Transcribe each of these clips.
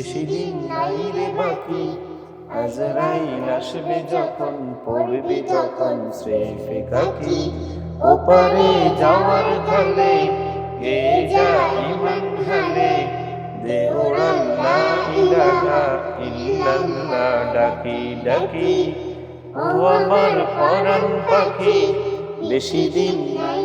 বেশি দিন নাই রে বাকি। আজরাইল আসবে যখন, পড়বি তখন স্রেফে কাকি। ওপারে যাওয়ার কালে গে যা ইমান হালে দে ওরাল্লা ইলাহা ইল্লাল্লাহ ডাকি ডাকি। ও আমার পরাণ পাখি, বেশি দিন নাই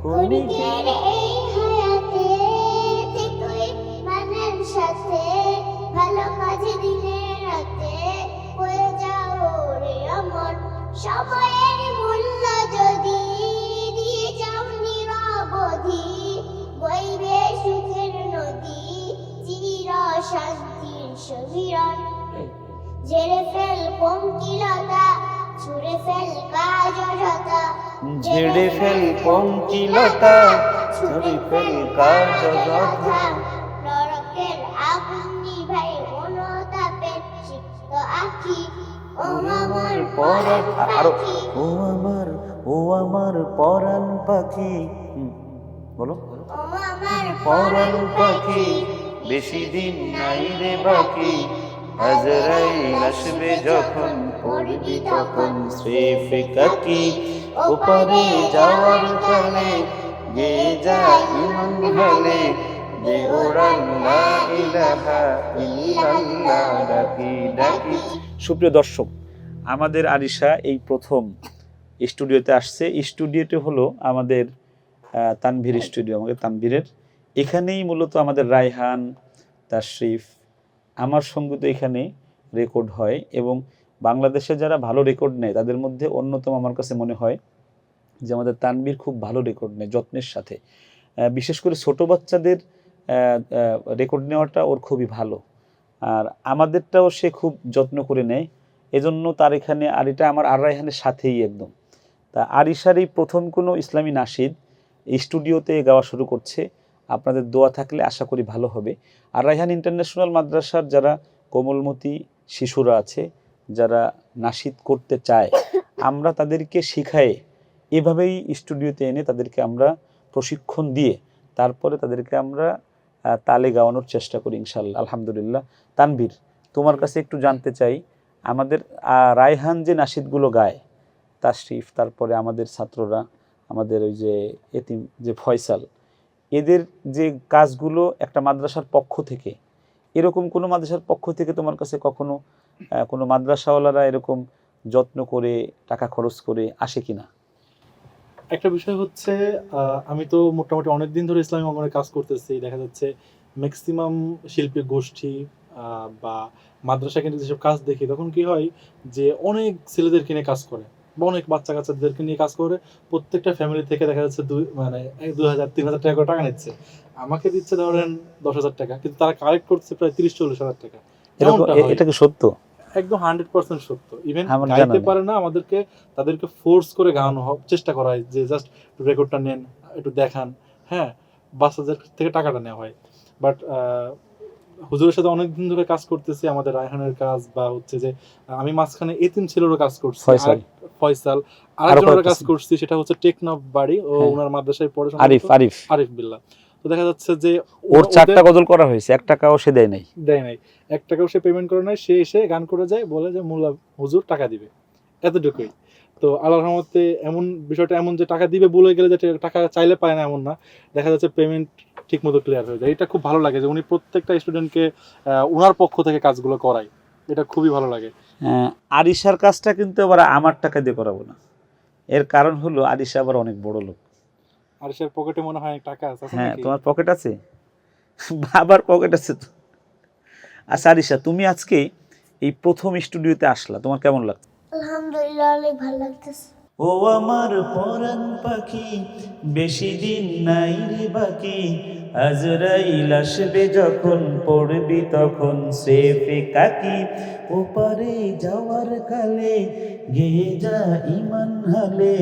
ক্ষণিকের এই। সাথে ভালো কাজে দিনে রাতে হয়ে যাও রে যদি দিয়ে যাও নিরবধি নদী চির শান্তির সমীরণ ঝেড়ে ফেল পঙ্কিলতা, ছুড়ে ফেল কাজ অযথা ঝেড়ে ফেল পঙ্কিলতা ছুরি ফেল কাজ যথা নরকের আগুন নিভাই অনুতাপের সিক্ত আখি। ও আমার পরাণ পাখি। ও আমার ও আমার পরাণ পাখি। বলো। ও আমার পরাণ পাখি বেশি দিন নাই রে বাকি। আজরাইল আসবে যখন, পড়বি তখন। স্রেফে কাকি যাওয়ার গে যা দে ওরাল্লা ইলাহা ইল্লাল্লাহ ডাকি ডাকি। সুপ্রিয় দর্শক, আমাদের আরিশা এই প্রথম স্টুডিওতে আসছে। স্টুডিওটি হলো আমাদের তানভীর স্টুডিও, আমাদের তানভীরের। এখানেই মূলত আমাদের রায়হান তাশরিফ আমার সংগীত এখানে রেকর্ড হয় এবং বাংলাদেশে যারা ভালো রেকর্ড নেয়, তাদের মধ্যে অন্যতম আমার কাছে মনে হয় যে আমাদের তানভীর খুব ভালো রেকর্ড নেয় যত্নের সাথে। বিশেষ করে ছোট বাচ্চাদের রেকর্ড নেওয়াটা ওর খুবই ভালো। আর আমাদেরটাও সে খুব যত্ন করে নেয়। এজন্য তার এখানে আর এটা আমার আর রায়হানের সাথেই একদম। তা আরিশার এই প্রথম কোনো ইসলামী নাসিদ স্টুডিওতে গাওয়া শুরু করছে। আপনাদের দোয়া থাকলে আশা করি ভালো হবে। আর রায়হান ইন্টারন্যাশনাল মাদ্রাসার যারা কোমলমতি শিশুরা আছে, যারা নাসিদ করতে চায়, আমরা তাদেরকে শিখায়ে এভাবেই স্টুডিওতে এনে তাদেরকে আমরা প্রশিক্ষণ দিয়ে তারপরে তাদেরকে আমরা তালে গাওয়ানোর চেষ্টা করি ইনশাল্লাহ আলহামদুলিল্লাহ। তানভীর, তোমার কাছে একটু জানতে চাই, আমাদের রায়হান যে নাসিদগুলো গায় তাশরিফ তারপরে আমাদের ছাত্ররা, আমাদের ওই যে এতিম, যে ফয়সাল এদের যে কাজগুলো একটা মাদ্রাসার পক্ষ থেকে, এরকম কোনো মাদ্রাসার পক্ষ থেকে তোমার কাছে কখনো কোনো মাদ্রাসাওয়ালারা এরকম যত্ন করে, টাকা খরচ করে আসে কিনা? একটা বিষয় হচ্ছে আমি তো মোটামুটি অনেক দিন ধরে ইসলামী অঙ্গনে কাজ করতেছি। দেখা যাচ্ছে ম্যাক্সিমাম শিল্পী গোষ্ঠী বা মাদ্রাসা কেন্দ্রিক যেসব কাজ দেখি, তখন কি হয় যে অনেক ছেলেদেরকে নিয়ে কাজ করে। অনেক বাচ্চা কাচ্চাদেরকে নিয়ে কাজ করে প্রত্যেকটা ফ্যামিলি থেকে দেখা যাচ্ছে দুই মানে দুই হাজার তিন হাজার টাকা করে টাকা নিচ্ছে। আমাকে দিচ্ছে ধরেন দশ হাজার টাকা কিন্তু তারা কালেক্ট করছে প্রায় তিরিশ চল্লিশ হাজার টাকা। এটা কি সত্য? একদম হান্ড্রেড পার্সেন্ট সত্য। ইভেন গাইতে পারে না আমাদেরকে তাদেরকে ফোর্স করে গাওয়ানো চেষ্টা করা হয় যে জাস্ট রেকর্ডটা নেন একটু দেখান। হ্যাঁ বাচ্চাদের থেকে টাকাটা নেওয়া হয়। বাট হুজুরের সাথে অনেক দিন ধরে কাজ করতেছি আমাদের রায়হানের কাজ বা হচ্ছে যে আমি মাঝখানে এতিম ছেলেরও কাজ করছি ফয়সাল। আরেকজনের কাজ করছি সেটা হচ্ছে টেকনাফ বাড়ি ও হ্যাঁ। ওনার মাদ্রাসায় পড়ে আরিফ আরিফ। আরিফ বিল্লাহ তো দেখা যাচ্ছে যে ওর চারটা গজল করা হয়েছে এক টাকাও সে দেয় নাই। দেয় নাই। এক টাকাও সে পেমেন্ট করে নাই সে এসে গান করে যায় বলে যে মোল্লা হুজুর টাকা দিবে। এতটুকুই। তো আল্লাহর রহমতে এমন বিষয়টা এমন যে টাকা দিবে বলে গেলে যে টাকা চাইলে পায় না এমন না। দেখা যাচ্ছে পেমেন্ট ঠিক মতো ক্লিয়ার হয়ে যায়। এটা খুব ভালো লাগে যে উনি প্রত্যেকটা স্টুডেন্টকে ওনার পক্ষ থেকে কাজগুলো করায়। এটা খুবই ভালো লাগে। আহ, আরিশার কাজটা কিন্তু আবার আমার টাকা দিয়ে করাবো না। এর কারণ হলো আরিশা আবার অনেক বড় লোক। আর সে পকেটে মনে হয় টাকা আছে আছে হ্যাঁ তোমার পকেট আছে? বাবার পকেট আছে তো। আচ্ছা আরিশা তুমি আজকে এই প্রথম স্টুডিওতে আসলা। তোমার কেমন লাগছে? আলহামদুলিল্লাহ অনেক ভালো লাগতেছে। ও আমার পরাণ পাখি বেশি দিন নাই রে বাকি। আজরাইল আসবে যখন পড়বি তখন সেফে কাকি। ওপারে যাওয়ার কালে গে যা ইমান হালে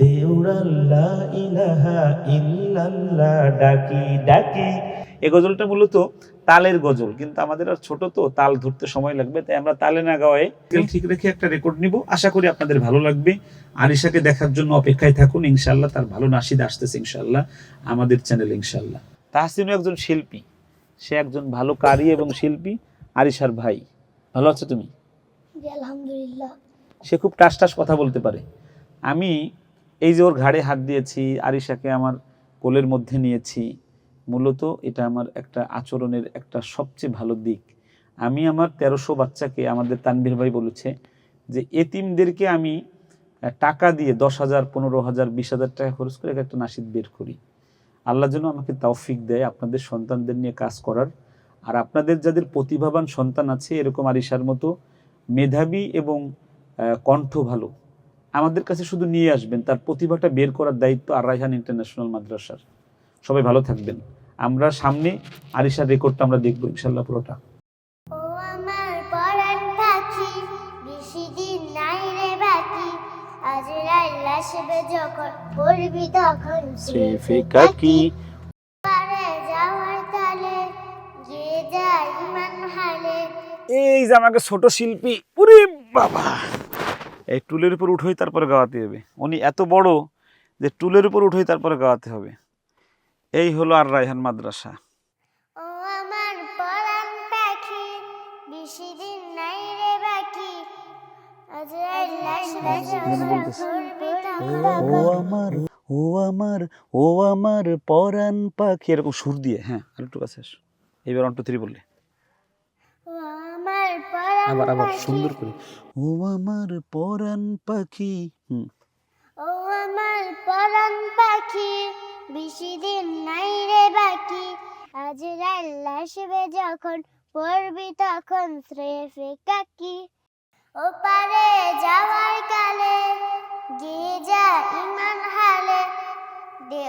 দেউরাল্লাহ ইলাহা ইল্লাল্লাহ ডাকি ডাকি। এ গজলটা মূলত তালের গজল, কিন্তু আমাদের আর ছোট তো, তাল ধরতে সময় লাগবে, তাই আমরা তালে না গাওয়ায় ঠিক রেখে একটা রেকর্ড নিব। আশা করি আপনাদের ভালো লাগবে। আরিশাকে দেখার জন্য অপেক্ষায় থাকুন ইনশাল্লাহ তার ভালো নাসিদ আসতেছে ইনশাল্লাহ আমাদের চ্যানেল ইনশাল্লাহ তাহসিনও একজন শিল্পী। সে একজন ভালো কারি এবং শিল্পী আরিশার ভাই। ভালো আছো তুমি? আলহামদুলিল্লাহ। সে খুব টাস টাস কথা বলতে পারে। আমি এই যে ওর ঘাড়ে হাত দিয়েছি আরিশাকে আমার কোলের মধ্যে নিয়েছি মূলত এটা আমার একটা আচরণের একটা সবচেয়ে ভালো দিক। আমি আমার তেরোশো বাচ্চাকে আমাদের তানভীর ভাই বলেছে যে এতিমদেরকে আমি টাকা দিয়ে দশ হাজার পনেরো হাজার বিশ হাজার টাকা খরচ করে একটা নাসিদ বের করি। আল্লাহ যেন আমাকে তৌফিক দেয় আপনাদের সন্তানদের নিয়ে কাজ করার। আর আপনাদের যাদের প্রতিভাবান সন্তান আছে, এরকম আরিশার মতো মেধাবী এবং কণ্ঠ ভালো, আমাদের কাছে শুধু নিয়ে আসবেন। তার প্রতিভাটা বের করার দায়িত্ব আর রাইহান ইন্টারন্যাশনাল মাদ্রাসার। সবাই ভালো থাকবেন। আমরা সামনে আরিশার রেকর্ডটা আমরা দেখব ইনশাল্লাহ পুরোটা। আসবে যখন পড়বি তখন পারে যাওয়ার তালে গিয়ে যায় ইমান হালে। এই যে আমাকে ছোট শিল্পী পুরি বাবা! এই টুলের উপর উঠোই তারপরে গাওয়াতে হবে। উনি এত বড় যে টুলের উপর উঠোই তারপরে গাওয়াতে হবে। এই হলো আর রায়হান মাদ্রাসা। ও আমার পরাণ পাখি বেশি দিন নাই রে বাকি। আজ রাইল ও আমার ও আমার ও আমার পরাণ পাখি। এরকম সুর দিয়ে হ্যাঁ আর একটু কাছে এইবার অন টু থ্রি বললে। আবার আবার সুন্দর করে। ও আমার পরাণ পাখি। হুম। ও আমার পরাণ পাখি বেশি দিন নাই রে বাকি। আজ রাইল আসবে যখন পড়বি তখন স্রেফে কাকি ও পারে যাওয়ার কালে যা ইমান হালে দে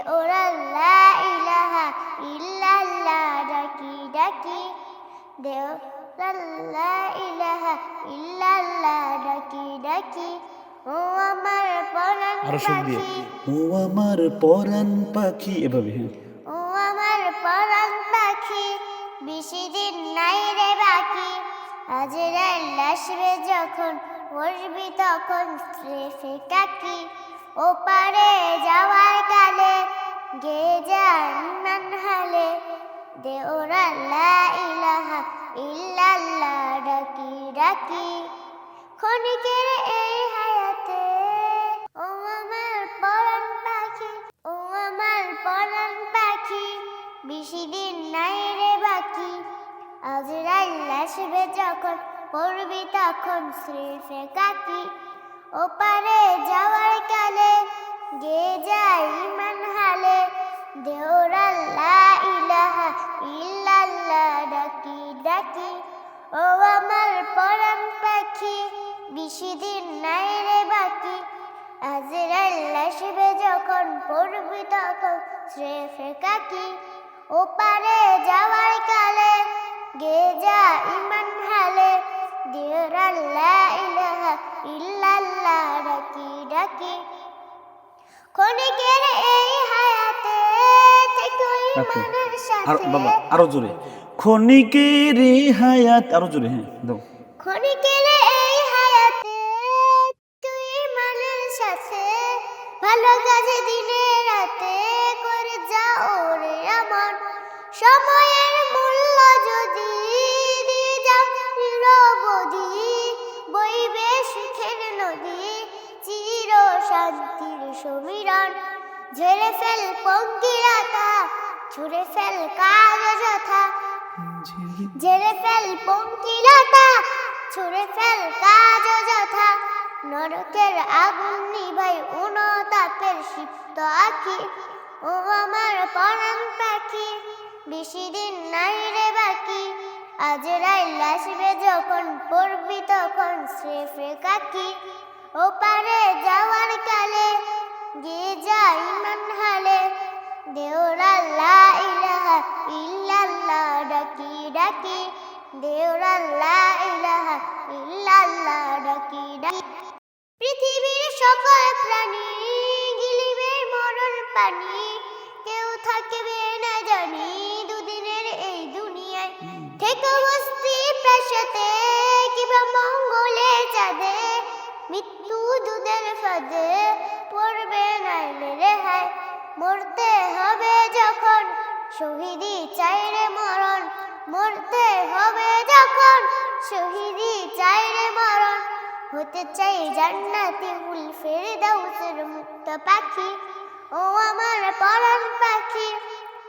ইলাহা ইল্লাল্লাহ ডাকি ডাকি। দে ইলাহা ইল্লাল্লাহ ডাকি ডাকি। ও আমার পরাণ আরও পাখি। ও আমার পরাণ পাখি এভাবে। ও আমার পরাণ পাখি বেশি দিন নাই রে বাকি। আজ আসবে যখন বসবি তখন স্রেফে কাকি ও পারে যাওয়ার কালে গে যান হালে দে লা ইলাহা ইল্লাল্লাহ, ডাকি ডাকি। ক্ষণিকের এই হায়াতে, ও আমার পরাণ পাখি, ও আমার পরাণ পাখি, বেশি দিন নাই রে বাকি। আজ রাইল আসবে যখন পড়বি তখন স্রেফে কাকি। ও পারে যাওয়ার কালে গে যায় ইমান হালে। দেওরাল্লা ইলাহা ইল্লাল্লাহ ডাকি ডাকি। ও আমার পরাণ পাখি, বেশি দিন নাই রে বাকি। আজ রাইল আসবে যখন পড়বি তখন স্রেফে কাকি। ও পারে যাওয়ার কালে গে যা ইমান হালে। দিওরাল্লা ইলাহা ইল্লাল্লাহ ডাকি ডাকি ক্ষণিকের এই হায়াতে থেকো রাখো। ইমানের সাথে বাবা আরও জোরে ক্ষণিকের এই হায়াত আরও জোরে হ্যাঁ দাও ক্ষণিকের এই হায়াতে তুই সাথে ভালো কাজে দিনে রাতে করে যাও রে আমার সময়ের শান্তির সমীরণ ঝেড়ে ফেল পঙ্কিরাতা ছুড়ে ফেল কাজ যথা ঝেড়ে ফেল পঙ্কিলতা, ছুঁড়ে ফেল কাজ যথা নরকের আগুন নিভাই উনতাপের সিপ্ত আঁকি ও আমার পরাণ পাখি, বেশি দিন নাই রে বাকি। আজ রাইল আসবে যখন পড়বি তখন স্রেফে কাকি। ওপারে যাওয়ার কালে গিয়ে যাই মন হালে দেওরাল্লা ইলাহা ইল্লাল্লাহ, ডাকি ডাকি দেওরাল্লা ইলাহা ইল্লাল্লাহ, ডাকি ডাকি। পৃথিবীর সকল প্রাণী গিলিবে মরণ পানি, কেউ থাকবে না জানি দুদিনের এই দুনিয়ায়। থেকে মৃত্যু দুধের ফাঁদে পড়বে নাইলে রেহাই মরতে হবে যখন, শহীদি চাই রে মরণ। মরতে হবে যখন, শহীদি চাই রে মরণ। হতে চাই জান্নাতি ফুল ফেরদাউসের মুক্ত পাখি। ও আমার পরাণ পাখি,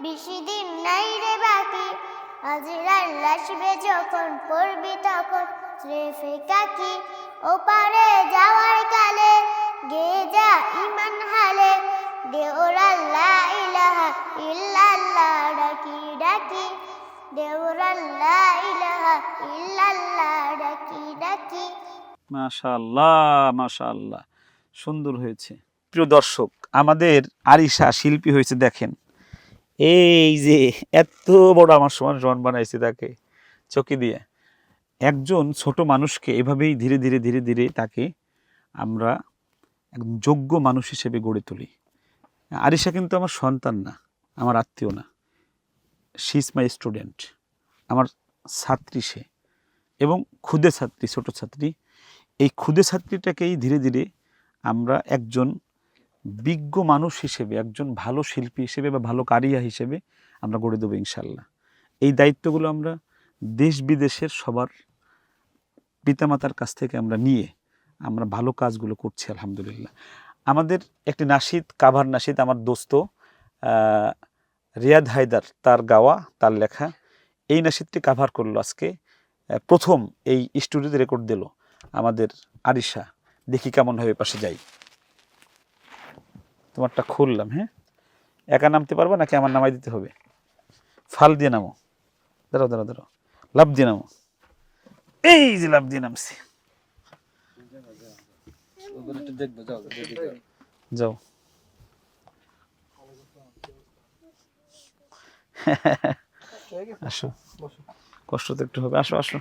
বেশি দিন নাই রে বাকি। আজরাল আসবে যখন পড়বি তখন স্রেফে কাকি ও পারে যাওয়ার কালে গে যা ইমান হালে, দেওরাল্লা ইলাহা ইল্লাল্লাহ ডাকি ডাকি, দেওরাল্লা ইলাহা ইল্লাল্লাহ ডাকি ডাকি। মাশাআল্লাহ মাশাআল্লাহ, সুন্দর হয়েছে। প্রিয় দর্শক, আমাদের আরিশা শিল্পী হয়েছে, দেখেন। এই যে এত বড় আমার সমান সমান বানাইছে তাকে চকি দিয়ে। একজন ছোট মানুষকে এভাবেই ধীরে ধীরে ধীরে ধীরে তাকে আমরা একজন যোগ্য মানুষ হিসেবে গড়ে তুলি। আরিশা কিন্তু আমার সন্তান না, আমার আত্মীয় না। শি ইজ মাই স্টুডেন্ট আমার ছাত্রী সে এবং ক্ষুদে ছাত্রী, ছোট ছাত্রী। এই ক্ষুদে ছাত্রীটাকেই ধীরে ধীরে আমরা একজন বিজ্ঞ মানুষ হিসেবে, একজন ভালো শিল্পী হিসেবে বা ভালো কারিয়া হিসেবে আমরা গড়ে দেবো ইনশাল্লাহ। এই দায়িত্বগুলো আমরা দেশ বিদেশের সবার পিতামাতার কাছ থেকে আমরা নিয়ে আমরা ভালো কাজগুলো করছি, আলহামদুলিল্লাহ। আমাদের একটি নাসিদ, কাভার নাসিদ, আমার দোস্ত রিয়াদ হায়দার, তার গাওয়া, তার লেখা, এই নাসিদটি কাভার করল আজকে। প্রথম এই স্টুডিওতে রেকর্ড দিল আমাদের আরিশা। দেখি কেমন হবে পাশে যাই। তোমারটা খুললাম হ্যাঁ? একা নামতে পারবা নাকি আমার নামাই দিতে হবে? ফাল দিয়ে নামো। দাঁড়াও দাঁড়াও দাঁড়াও। লাভ দিয়ে নামো। এই যে লাভ দিয়ে নামছি। যাও। আসো। কষ্ট তো একটু হবে। আসো আসো।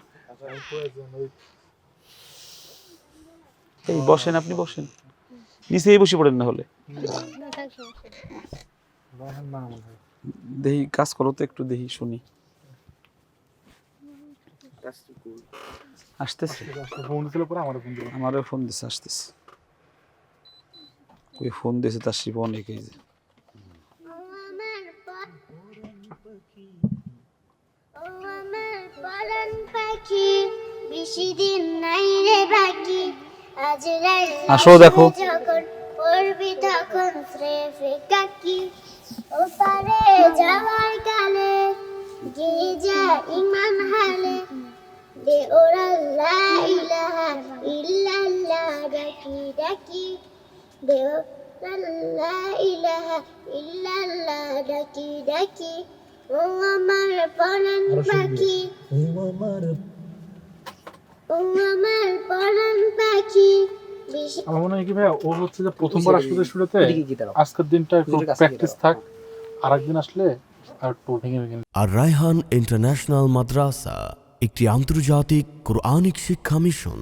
এই বসেন, আপনি বসেন। নিচেই বসে পড়েন না হলে। দেহি কাজ করো তো একটু দেহি শুনি। আসতেছে? আমারও ফোন দিছে আসতেছে। কই ফোন দিয়েছে তার শিব যে। বেশি দিন নাই রে বাকি। আসো দেখো। পড়বি তখন স্রেফে কাকি। ও পারে যাওয়ার কালে গিয়ে যা ইমান হালে। দে ওরা লা ইলাহা ইল্লাল্লাহ ডাকি ডাকি। দে ওরা লা ইলাহা ইল্লাল্লাহ ডাকি ডাকি। ও আমার পরাণ পাখি। ও আমার পরাণ পাখি। আমার মনে হয় কি ভাই ও হচ্ছে যে প্রথমবার আসলে শুরুতে আজকের দিনটা একটু প্র্যাকটিস থাক আর একদিন আসলে আর একটু ভেঙে ভেঙে আর রায়হান ইন্টারন্যাশনাল মাদ্রাসা একটি আন্তর্জাতিক কোরআনিক শিক্ষা মিশন।